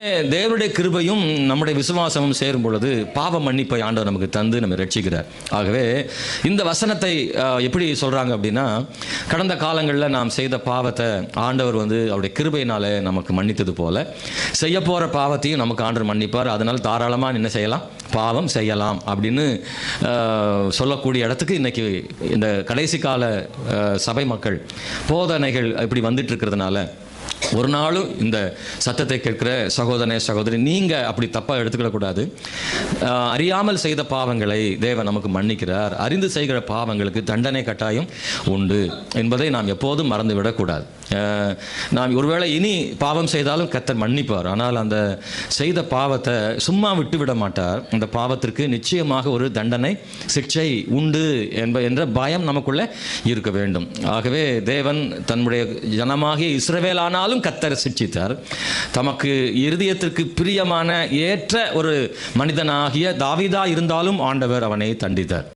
தேவனுடைய கிருபையும் நம்முடைய விசுவாசமும் சேரும் பொழுது பாவ மன்னிப்பை ஆண்டவர் நமக்கு தந்து நம்ம ரட்சிக்கிறார் ஆகவே இந்த வசனத்தை எப்படி சொல்கிறாங்க அப்படின்னா கடந்த காலங்களில் நாம் செய்த பாவத்தை ஆண்டவர் வந்து அவருடைய கிருபையினால நமக்கு மன்னித்தது போல செய்ய போகிற பாவத்தையும் நமக்கு ஆண்டவர் மன்னிப்பார். அதனால் தாராளமாக என்ன செய்யலாம். பாவம் செய்யலாம் அப்படின்னு சொல்லக்கூடிய இடத்துக்கு இன்னைக்கு இந்த கடைசி கால சபை மக்கள் போதனைகள் இப்படி வந்துட்டு இருக்கிறதுனால ஒரு நாளும் இந்த சத்தத்தை கேட்கிற சகோதரனே சகோதரி நீங்கள் அப்படி தப்பாக எடுத்துக்கிடக்கூடாது அறியாமல் செய்த பாவங்களை தேவன் நமக்கு மன்னிக்கிறார். அறிந்து செய்கிற பாவங்களுக்கு தண்டனை கட்டாயம் உண்டு என்பதை நாம் எப்போதும் மறந்துவிடக்கூடாது நாம் ஒருவேளை இனி பாவம் செய்தாலும் கத்தர் மன்னிப்பார். ஆனால் அந்த செய்த பாவத்தை சும்மா விட்டு விட மாட்டார். அந்த பாவத்திற்கு நிச்சயமாக ஒரு தண்டனை சிக்ஷை உண்டு என்ப என்ற பயம் நமக்குள்ளே இருக்க வேண்டும். ஆகவே தேவன் தன்னுடைய ஜனமாகிய இஸ்ரவேலானாலும் கத்தர் சிக்ஷித்தார். தமக்கு இருதயத்திற்கு பிரியமான ஏற்ற ஒரு மனிதனாகிய தாவீதா இருந்தாலும் ஆண்டவர் அவனை தண்டித்தார்.